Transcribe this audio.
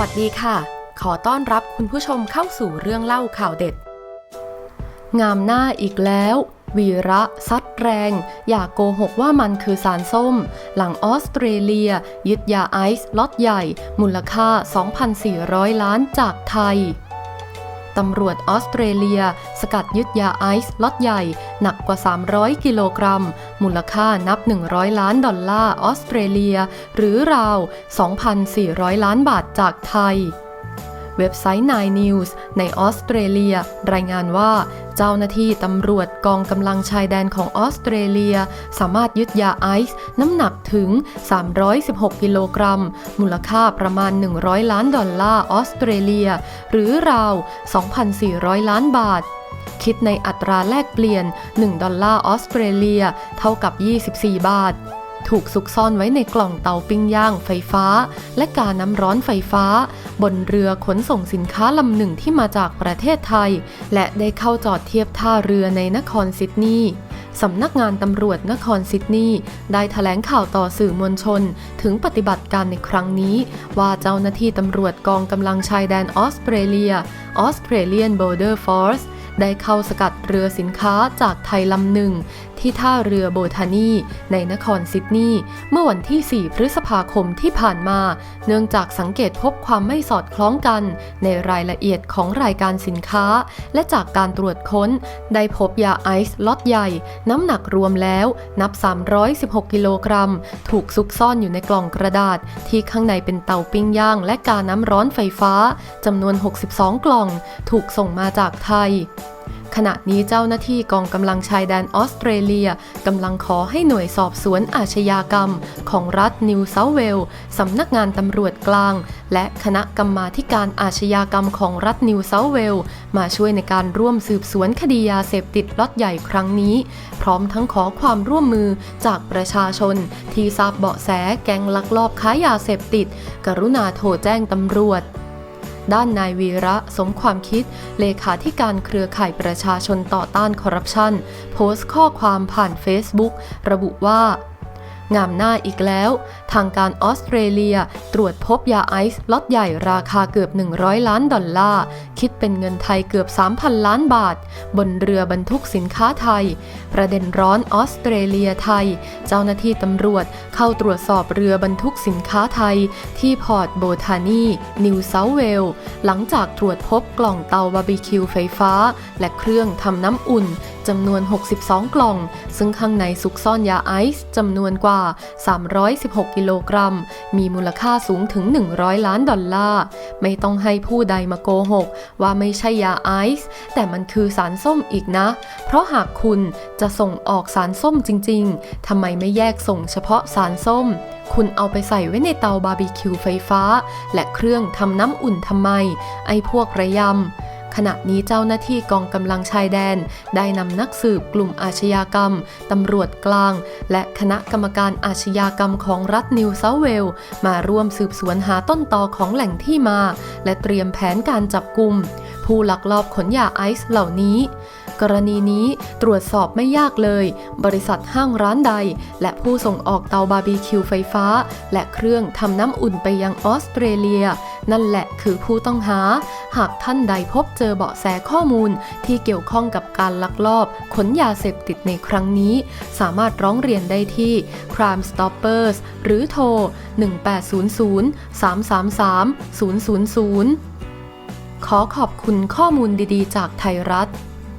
วัสดีค่ะ ขอต้อนรับคุณผู้ชมเข้าสู่เรื่องเล่าข่าวเด็ด งามหน้าอีกแล้ว วีระซัดแรง อย่าโกหกว่ามันคือสารส้ม หลังออสเตรเลีย ยึดยาไอซ์ล็อตใหญ่ มูลค่า 2,400 ล้านจากไทย ตำรวจออสเตรเลีย สกัดยึดยาไอซ์ล็อตใหญ่ หนักกว่า 300 กิโลกรัม มูลค่านับ 100 ล้านดอลลาร์ออสเตรเลีย หรือราว 2,400 ล้านบาทจากไทย เว็บไซต์ Nine News ในออสเตรเลีย รายงานว่า เจ้าหน้าที่ตำรวจกองกำลังชายแดนของออสเตรเลีย สามารถยึดยาไอซ์น้ำหนักถึง 316 กิโลกรัม มูลค่าประมาณ 100 ล้านดอลลาร์ออสเตรเลีย หรือราว 2,400 ล้านบาทคิดในอัตราแลกเปลี่ยน 1 ดอลลาร์ออสเตรเลีย เท่ากับ 24 บาท ถูกซุกซ่อนไว้ในกล่องเตาปิ้งย่างไฟฟ้า และกาน้ำร้อนไฟฟ้า บนเรือขนส่งสินค้าลำหนึ่งที่มาจากประเทศไทย และได้เข้าจอดเทียบท่าเรือในนครซิดนีย์สำนักงานตำรวจนครซิดนีย์ได้แถลงข่าวต่อสื่อมวลชน ถึงปฏิบัติการในครั้งนี้ ว่าเจ้าหน้าที่ตำรวจกองกำลังชายแดนออสเตรเลีย Australian Border Force ได้เข้าสกัดเรือสินค้าจากไทยลำหนึ่ง ที่ท่าเรือโบทานีในนครซิดนีย์เมื่อวันที่ 4 พฤษภาคมที่ผ่านมา เนื่องจากสังเกตพบความไม่สอดคล้องกัน ในรายละเอียดของรายการสินค้า และจากการตรวจค้น ได้พบยาไอซ์ล็อตใหญ่ น้ำหนักรวมแล้วนับ 316 กิโลกรัม ถูกซุกซ่อนอยู่ในกล่องกระดาษ ที่ข้างในเป็นเตาปิ้งย่าง และกาน้ำร้อนไฟฟ้าจำนวน 62 กล่อง ถูกส่งมาจากไทย ขณะนี้เจ้าหน้าที่กองกำลังชายแดนออสเตรเลียกำลังขอให้หน่วยสอบสวนอาชญากรรม ของรัฐนิวเซาเวลส์สำนักงานตำรวจกลาง และคณะกรรมาการอาชญากรรมของรัฐนิวเซาเวลมาช่วยในการร่วมสืบสวนคดียาเสพติดล็อตใหญ่ครั้งนี้ พร้อมทั้งขอความร่วมมือจากประชาชน ที่ทราบเบาะแสแก๊งลักลอบค้ายาเสพติด กรุณาโทรแจ้งตำรวจ ด้านนายวีระสมความคิด เลขาธิการเครือข่ายประชาชนต่อต้านคอร์รัปชันโพสต์ข้อความผ่านเฟซบุ๊กระบุว่า งามหน้าอีกแล้ว ทางการออสเตรเลียตรวจพบยาไอซ์ล็อตใหญ่ราคาเกือบ 100 ล้านดอลลาร์ คิดเป็นเงินไทยเกือบ 3,000 ล้านบาท บนเรือบรรทุกสินค้าไทย ประเด็นร้อนออสเตรเลียไทย เจ้าหน้าที่ตำรวจเข้าตรวจสอบเรือบรรทุกสินค้าไทย ที่พอร์ตโบทานีนิวเซาเวลหลังจากตรวจพบกล่องเตาบาร์บีคิวไฟฟ้า และเครื่องทำน้ำอุ่นจำนวน 62 กล่อง ซึ่งข้างในซุกซ่อนยาไอซ์จำนวนกว่า 316 กิโลกรัม มีมูลค่าสูงถึง 100 ล้านดอลลาร์ ไม่ต้องให้ผู้ใดมาโกหก ว่าไม่ใช่ยาไอซ์แต่มันคือสารส้มอีกนะ เพราะหากคุณจะส่งออกสารส้มจริง ๆทำไมไม่แยกส่งเฉพาะสารส้มคุณเอาไปใส่ไว้ในเตาบาร์บีคิวไฟฟ้า และเครื่องทำน้ำอุ่นทำไม ไอ้พวกระยำ ขณะนี้เจ้าหน้าที่กองกำลังชายแดน ได้นำนักสืบกลุ่มอาชญากรรมตำรวจกลาง และคณะกรรมการอาชญากรรมของรัฐนิวเซาเวลส์มาร่วมสืบสวนหาต้นตอของแหล่งที่มา และเตรียมแผนการจับกลุ่มผู้ลักลอบขนยาไอซ์เหล่านี้ กรณีนี้ตรวจสอบไม่ยากเลย บริษัทห้างร้านใด และผู้ส่งออกเตาบาร์บีคิวไฟฟ้า และเครื่องทำน้ำอุ่นไปยังออสเตรเลีย นั่นแหละคือผู้ต้องหา หากท่านใดพบเจอเบาะแสข้อมูล ที่เกี่ยวข้องกับการลักลอบขนยาเสพติดในครั้งนี้ สามารถร้องเรียนได้ที่ Crime Stoppers หรือโทร 1800 333 000 ขอขอบคุณข้อมูลดีๆ จากไทยรัฐ